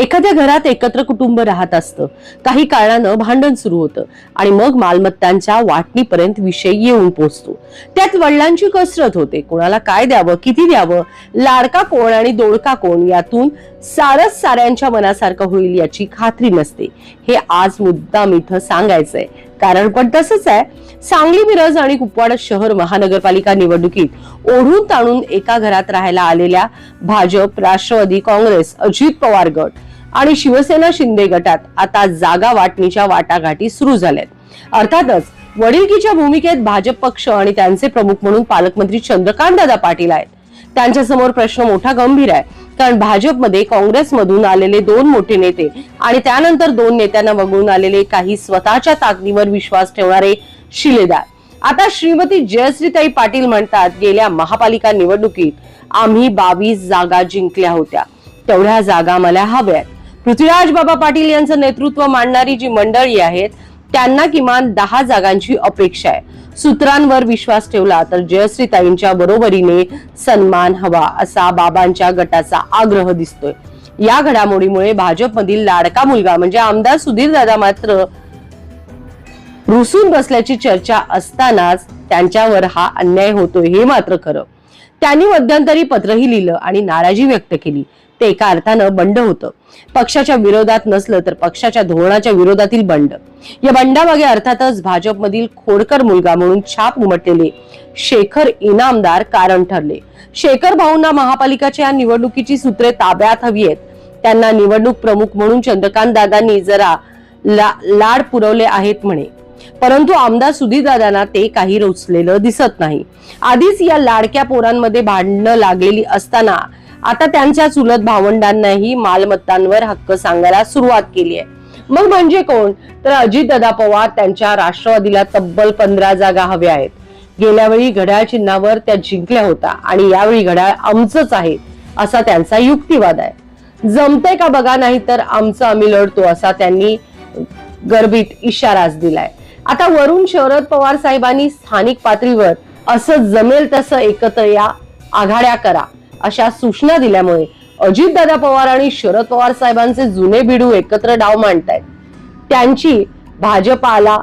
एखाद्या घरात एकत्र कुटुंब राहत असतं. काही कारणानं भांडण सुरू होतं आणि मग मालमत्तांच्या वाटणीपर्यंत विषय येऊन पोचतो त्यात वडिलांची कसरत होते. कोणाला काय द्यावं किती द्यावं लाडका कोण आणि दोडका कोण यातून सारस साऱ्यांच्या मनासारखं होईल याची खात्री नसते. हे आज मुद्दाम इथं सांगायचंय. कारण पण तसंच आहे. सांगली मिरज आणि कुपवाड शहर महानगरपालिका निवडणुकीत ओढून ताणून एका घरात राहायला आलेल्या भाजप राष्ट्रवादी काँग्रेस अजित पवार गट आणि शिवसेना शिंदे गटात आता जागा वाटणीच्या वाटाघाटी सुरू झाल्यात. अर्थातच वडिलकीच्या भूमिकेत भाजप पक्ष आणि त्यांचे प्रमुख म्हणून पालकमंत्री चंद्रकांत दादा पाटील आहेत. त्यांच्यासमोर प्रश्न मोठा गंभीर आहे. कारण भाजपमध्ये काँग्रेसमधून आलेले दोन मोठे नेते आणि त्यानंतर दोन नेत्यांना वगळून आलेले काही स्वतःच्या ताकदीवर विश्वास ठेवणारे शिलेदार. आता श्रीमती जयश्रीताई पाटील म्हणतात गेल्या महापालिका निवडणुकीत आम्ही बावीस जागा जिंकल्या होत्या. तेवढ्या जागा मला हव्यात. पृथ्वीराज बाबा पाटील यांचं नेतृत्व मांडणारी जी मंडळी आहेत त्यांना किमान दहा जागांची अपेक्षा आहे. सूत्रांवर विश्वास ठेवला तर जयश्रीताईंच्या बरोबरीने सन्मान हवा असा बाबांच्या गटाचा आग्रह दिसतोय. या घडामोडीमुळे भाजपमधील लाडका मुलगा म्हणजे आमदार सुधीर दादा मात्र रुसून बसल्याची चर्चा असतानाच त्यांच्यावर हा अन्याय होतोय हे मात्र खरं. त्यांनी मध्यंतरी पत्रही लिहिलं आणि नाराजी व्यक्त केली. ते एका अर्थानं बंड होतं. पक्षाच्या विरोधात नसलं तर पक्षाच्या धोरणाच्या विरोधातील बंड. या बंडामागे अर्थातच भाजपमधील खोडकर मुलगा म्हणून छाप उमटलेले शेखर इनामदार कारण ठरले. शेखर भाऊंना महापालिकाच्या या निवडणुकीची सूत्रे ताब्यात हवी आहेत. त्यांना निवडणूक प्रमुख म्हणून चंद्रकांत दादांनी जरा ला, लाड पुरवले आहेत म्हणे. परंतु आमदार सुधीरदादांना ते काही रुचलेलं दिसत नाही. आधीच या लाडक्या पोरांमध्ये भांडणं लागलेली असताना आता त्यांच्या चुलत भावंडांनाही मालमत्तांवर हक्क सांगायला सुरुवात केली आहे. मग म्हणजे कोण? तर अजितदादा पवार त्यांच्या राष्ट्रवादीला तब्बल पंधरा जागा हव्या आहेत. गेल्या वेळी घड्याळ चिन्हावर त्या जिंकल्या होत्या आणि यावेळी घड्याळ आमचंच आहे असा त्यांचा युक्तिवाद आहे. जमतंय का बघा नाही तर आमचं आम्ही लढतो असा त्यांनी गर्भित इशाराच दिलाय. आता वरून शरद पवार साहेबांनी स्थानिक पातळीवर असं जमेल तसं एकत्र या आघाड्या करा अशा सूचना दिल्यामुळे अजितदादा पवार आणि शरद पवार साहेबांचे जुने बिडू एकत्र डाव मांडतायत. त्यांची भाजपाला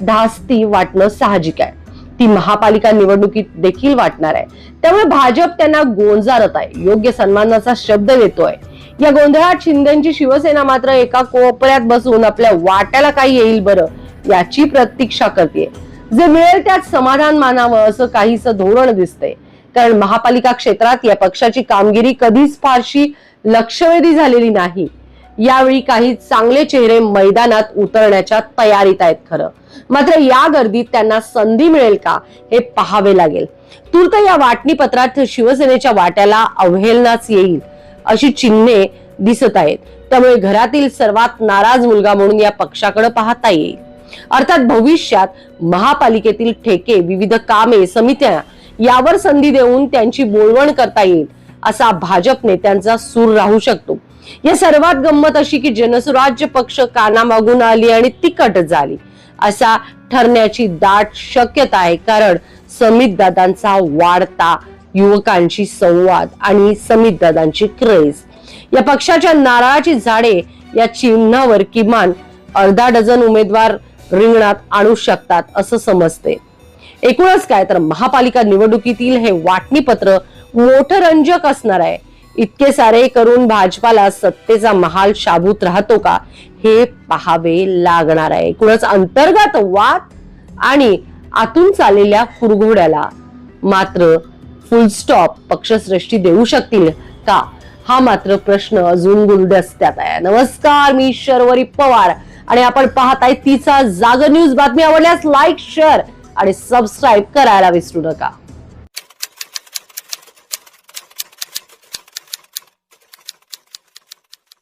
धास्ती वाटणं साहजिक आहे. ती महापालिका निवडणुकीत देखील वाटणार आहे. त्यामुळे भाजप त्यांना गोंजारत आहे. योग्य सन्मानाचा शब्द देतोय. या गोंधळात शिंदेची शिवसेना मात्र एका कोपऱ्यात बसून आपल्या वाट्याला काय येईल बरं याची प्रतीक्षा करते. जे मिळेल त्यात समाधान मानावं असं काहीच धोरण दिसतंय. कारण महापालिका क्षेत्रात या पक्षाची कामगिरी कधीच फारशी लक्षवेधी झालेली नाही. यावेळी काही चांगले चेहरे मैदानात उतरण्याच्या तयारीत आहेत खरं. मात्र या गर्दीत त्यांना संधी मिळेल का हे पाहावे लागेल. तूर्त या वाटणी पत्रात शिवसेनेच्या वाट्याला अवहेलनाच येईल अशी चिन्हे दिसत आहेत. त्यामुळे घरातील सर्वात नाराज मुलगा म्हणून या पक्षाकडे पाहता येईल. अर्थात भविष्यात महापालिकेतील ठेके विविध कामे समित्या यावर संधी देऊन त्यांची बोलवण करता येईल असा भाजप नेत्यांचा सूर राहू शकतो. या सर्वात गंमत अशी की जनसुराज्य पक्ष कानामागून आली आणि तिकट झाली असा ठरण्याची दाट शक्यता आहे कारण समित दादांचा वाढता युवकांशी संवाद आणि समित दादांची क्रेज. या पक्षाच्या नारळाची झाडे या चिन्हावर किमान अर्धा डझन उमेदवार रिंगणात आणू शकतात असं समजते. एकूणच काय तर महापालिका निवडणुकीतील हे वाटणीपत्र मोठं रंजक असणार आहे. इतके सारे करून भाजपाला सत्तेचा महाल शाबूत राहतो का हे पाहावे लागणार आहे. एकूणच अंतर्गत वाद आणि आतून चाललेल्या फुरघोड्याला मात्र फुल स्टॉप पक्षश्रेष्ठी देऊ शकतील का? हा मात्र प्रश्न अजून गुलदस्त्यात आहे. नमस्कार मी शर्वरी पवार. आणि आपण पाहत आहे तिचा जाग न्यूज बातमी आवडल्यास लाईक शेअर आणि सबस्क्राईब करायला विसरू नका.